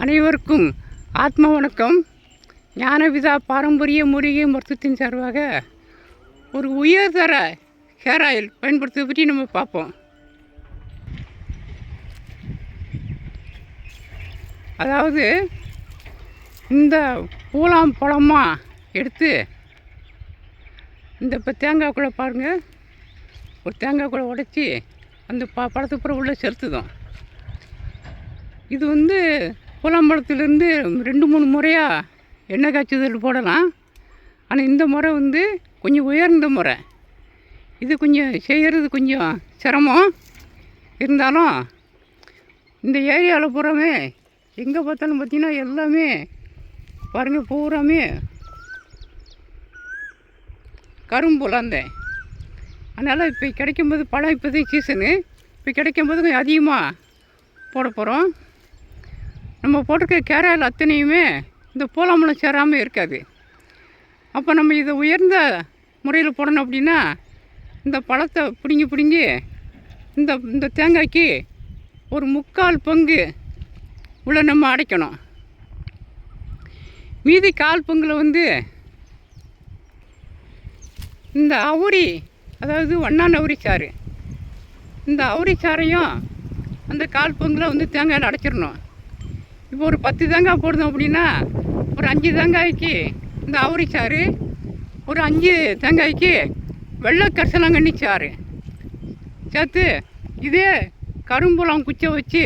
அனைவருக்கும் ஆத்ம வணக்கம். ஞானவிதா பாரம்பரிய மூலிகை மருத்துவத்தின் சார்பாக ஒரு உயர்தர ஹேர் ஆயில் பயன்படுத்துவதை பற்றி நம்ம பார்ப்போம். அதாவது இந்த பூலாம் பழமாக எடுத்து இந்த இப்போ தேங்காய்க்குள்ளே பாருங்கள் ஒரு தேங்காய்க்குள்ளே உடச்சி அந்த ப பழத்துப்புறம் உள்ளே செலுத்துதோம். இது வந்து பூலாம்பழத்துலேருந்து ரெண்டு மூணு முறையாக எண்ணெய் காய்ச்சுதல் போடலாம். ஆனால் இந்த முறை வந்து கொஞ்சம் உயர்ந்த முறை. இது கொஞ்சம் செய்கிறது கொஞ்சம் சிரமம். இருந்தாலும் இந்த ஏரியாவில் பூராமே எங்கே பார்த்தாலும் பார்த்தீங்கன்னா எல்லாமே பாருங்கள் பூராமே கரும்புலாந்தேன் அதனால் இப்போ கிடைக்கும்போது பழம் இப்போதைக்கு சீசனு இப்போ கிடைக்கும்போது கொஞ்சம் அதிகமாக போட போகிறோம் நம்ம போட்டிருக்க கேரளாவில் அத்தனையுமே இந்த போலாமலம் சேராமல் இருக்காது. அப்போ நம்ம இதை உயர்ந்த முறையில் போடணும் அப்படின்னா இந்த பழத்தை பிடுங்கி பிடுங்கி இந்த இந்த தேங்காய்க்கு ஒரு முக்கால் பங்கு உள்ள நம்ம அடைக்கணும். மீதி கால் பங்கில் வந்து இந்த அவுரி அதாவது ஒன்னான் அவுரி சாறு. இந்த அவுரி சாறையும் அந்த கால் பங்கில் வந்து தேங்காயில் அடைச்சிடணும். இப்போ ஒரு பத்து தேங்காய் போடுதோம் அப்படின்னா ஒரு அஞ்சு தேங்காய்க்கு இந்த அவுரி சாறு ஒரு அஞ்சு தேங்காய்க்கு வெள்ளை கரிசலாங்கண்ணி சாறு சேர்த்து இதே கரும்புலாம் குச்சை வச்சு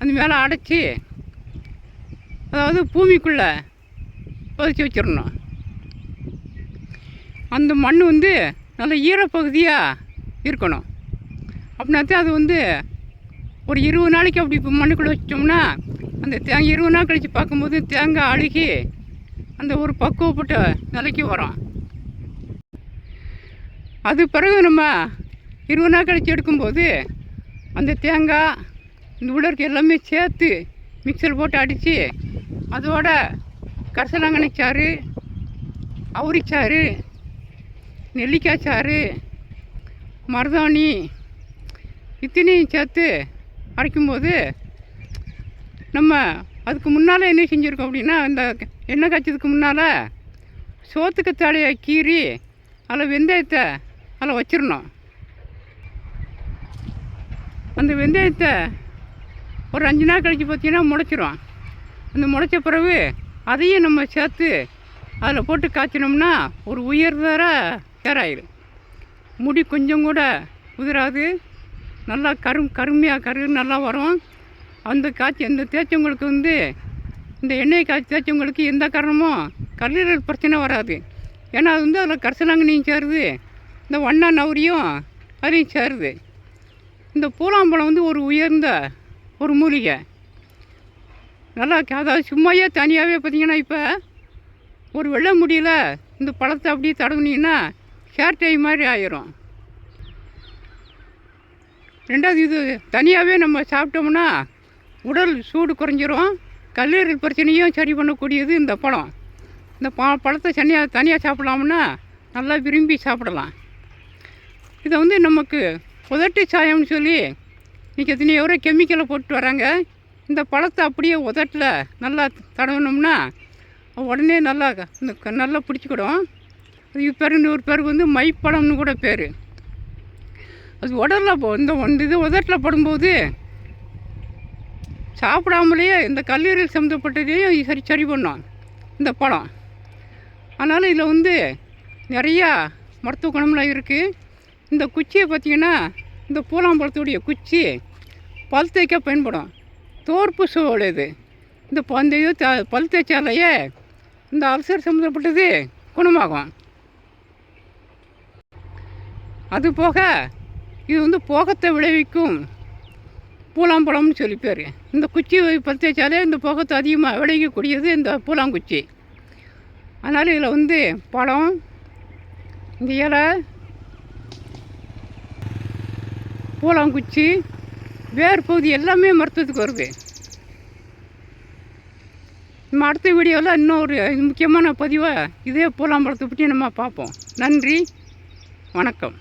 அந்த மேலே அடைச்சி அதாவது பூமிக்குள்ளே பதிச்சு வச்சிடணும். அந்த மண் வந்து நல்ல ஈரப்பகுதியாக இருக்கணும். அப்படின்னாத்தான் அது வந்து ஒரு இருபது நாளைக்கு அப்படி இப்போ மண்ணுக்குள்ளே வச்சோம்னா அந்த தேங்காய் இருபது நாள் கழித்து பார்க்கும்போது தேங்காய் அழுகி அந்த ஒரு பக்குவப்பட்ட நிலைக்கு வரும். அது பிறகு நம்ம இருபது நாள் கழித்து எடுக்கும்போது அந்த தேங்காய் இந்த உலருக்கு எல்லாமே சேர்த்து மிக்சர் போட்டு அடித்து அதோட கரிசலாங்கண்ணி சாறு அவுரிச்சாறு நெல்லிக்காய் சாறு மருதாணி இத்தனையும் சேர்த்து அரைக்கும்போது நம்ம அதுக்கு முன்னால் என்ன செஞ்சுருக்கோம் அப்படின்னா இந்த எண்ணெய் காய்ச்சதுக்கு முன்னால் சோத்துக்கு தலையை கீறி அதில் வெந்தயத்தை அதில் வச்சிடணும். அந்த வெந்தயத்தை ஒரு அஞ்சு நாள் கழித்து பார்த்தீங்கன்னா முளைச்சிரும். அந்த முளைச்ச பிறகு அதையும் நம்ம சேர்த்து அதில் போட்டு காய்ச்சினோம்னா ஒரு உயர்தர கேராயிடும் முடி கொஞ்சம் கூட உதிராது. நல்லா கரும் கருமையாக கரு நல்லா வரும். அந்த காய்ச்சி அந்த தேய்ச்சவங்களுக்கு வந்து இந்த எண்ணெய் காய்ச்சி தேய்ச்சவங்களுக்கு எந்த காரணமும் கல்லீரல் பிரச்சனை வராது. ஏன்னா அது வந்து அதில் கரிசலாங்கண்ணியும் சேருது இந்த வண்ணா நவரியும் அதையும் சேருது. இந்த பூலாம்பழம் வந்து ஒரு உயர்ந்த ஒரு மூலிகை. நல்லா அதாவது சும்மாயே தனியாகவே பார்த்தீங்கன்னா இப்போ ஒரு வெள்ளை முடியல இந்த பழத்தை அப்படியே தடவுனீங்கன்னா ஹேர் டை மாதிரி ஆயிரும். ரெண்டாவது இது தனியாகவே நம்ம சாப்பிட்டோம்னா உடல் சூடு குறைஞ்சிரும் கல்லீரல் பிரச்சனையும் சரி பண்ணக்கூடியது இந்த பழம். இந்த ப பழத்தை தனியாக தனியாக சாப்பிடலாம்னா நல்லா விரும்பி சாப்பிடலாம். இதை வந்து நமக்கு உதட்டு சாயம்னு சொல்லி இன்றைக்கி எத்தனையோ எவ்வளோ கெமிக்கலை போட்டு வராங்க. இந்த பழத்தை அப்படியே உதட்டில் நல்லா தடவினோம்னா உடனே நல்லா இந்த க- நல்லா பிடிச்சிக்கிடும். அது பேர் இன்னொரு பேருக்கு வந்து மைப்பழம்னு கூட பேர். அது உடலில் இந்த இந்த இது உதட்டில் படும்போது சாப்பிடாமலேயே இந்த கல்லீரல் சம்மந்தப்பட்டதையும் சரி சரி பண்ணோம் இந்த பழம். அதனால் இதில் வந்து நிறையா மருத்துவ குணம்லாம் இருக்குது இந்த குச்சியை பார்த்திங்கன்னா இந்த பூலாம்பழத்துடைய குச்சி பல் தேய்க்க பயன்படும். தோற்பு சோல் இது. இந்த அந்த இது த- பல் தேய்ச்சாலேயே இந்த அல்சர் சம்மந்தப்பட்டது குணமாகும். அது போக இது வந்து போகத்தை விளைவிக்கும் பூலாம்பழம்னு சொல்லி பேர் இந்த குச்சி பற்றி வச்சாலே இந்த புகத்து அதிகமாக விளைவிக்கக்கூடியது இந்த பூலாங்குச்சி. அதனால் இதில் வந்து பழம் இந்த இலை பூலாங்குச்சி வேர் பகுதி எல்லாமே மருத்துவத்துக்கு வருது. நம்ம அடுத்த வீடியோவில் இன்னொரு முக்கியமான பதிவை இதே பூலாம்பழத்தை பற்றி நம்ம பார்ப்போம். நன்றி வணக்கம்.